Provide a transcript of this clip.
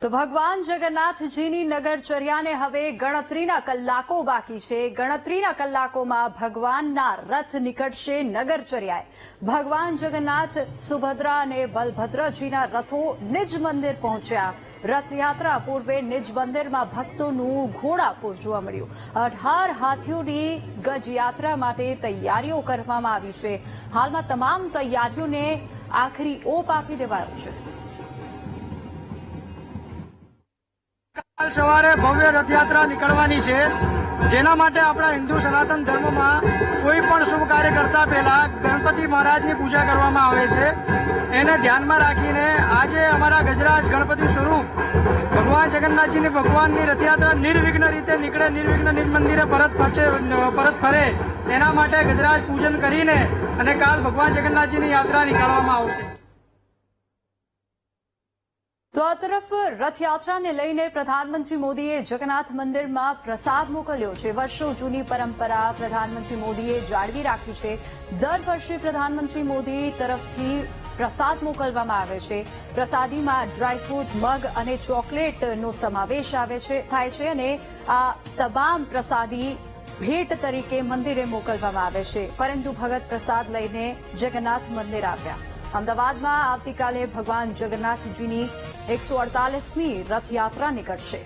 તો ભગવાન જગન્નાથજીની નગરચર્યાને હવે ગણતરીના કલાકો બાકી છે. ગણતરીના કલાકોમાં ભગવાનના રથ નીકળશે નગરચર્યાએ. ભગવાન જગન્નાથ, સુભદ્રા અને બલભદ્રજીના રથો નિજ મંદિર પહોંચ્યા. રથયાત્રા પૂર્વે નિજ મંદિરમાં ભક્તોનું ઘોડાપુર જોવા મળ્યું. અઢાર હાથીઓની ગજયાત્રા માટે તૈયારીઓ કરવામાં આવી છે. હાલમાં તમામ તૈયારીઓને આખરી ઓપ આપી દેવાયો છે. કાલ સવારે ભવ્ય રથયાત્રા નીકળવાની છે. જેના માટે આપણા હિન્દુ સનાતન ધર્મમાં કોઈ પણ શુભ કાર્ય કરતા પહેલા ગણપતિ મહારાજની પૂજા કરવામાં આવે છે. એને ધ્યાનમાં રાખીને આજે અમારા ગજરાજ ગણપતિ સ્વરૂપ ભગવાન જગન્નાથજીની ભગવાનની રથયાત્રા નિર્વિઘ્ન રીતે નીકળે, નિર્વિઘ્ન નિજ મંદિરે પરત ફરશે, પરત ફરે એના માટે ગજરાજ પૂજન કરીને અને કાલ ભગવાન જગન્નાથજીની યાત્રા નીકાળવામાં આવશે. તો આ તરફ રથયાત્રાને લઈને પ્રધાનમંત્રી મોદીએ જગન્નાથ મંદિરમાં પ્રસાદ મોકલ્યો છે. વર્ષો જૂની પરંપરા પ્રધાનમંત્રી મોદીએ જાળવી રાખી છે. દર વર્ષે પ્રધાનમંત્રી મોદી તરફથી પ્રસાદ મોકલવામાં આવે છે. પ્રસાદીમાં ડ્રાયફ્રૂટ મગ અને ચોકલેટનો સમાવેશ આવે છે, થાય છે અને આ તમામ પ્રસાદી ભેટ તરીકે મંદિરે મોકલવામાં આવે છે. પરંતુ ભગત પ્રસાદ લઈને જગન્નાથ મંદિર આવ્યા. અમદાવાદમાં આવતીકાલે ભગવાન જગન્નાથજીની એકસો અડતાલીસમી રથયાત્રા નીકળશે.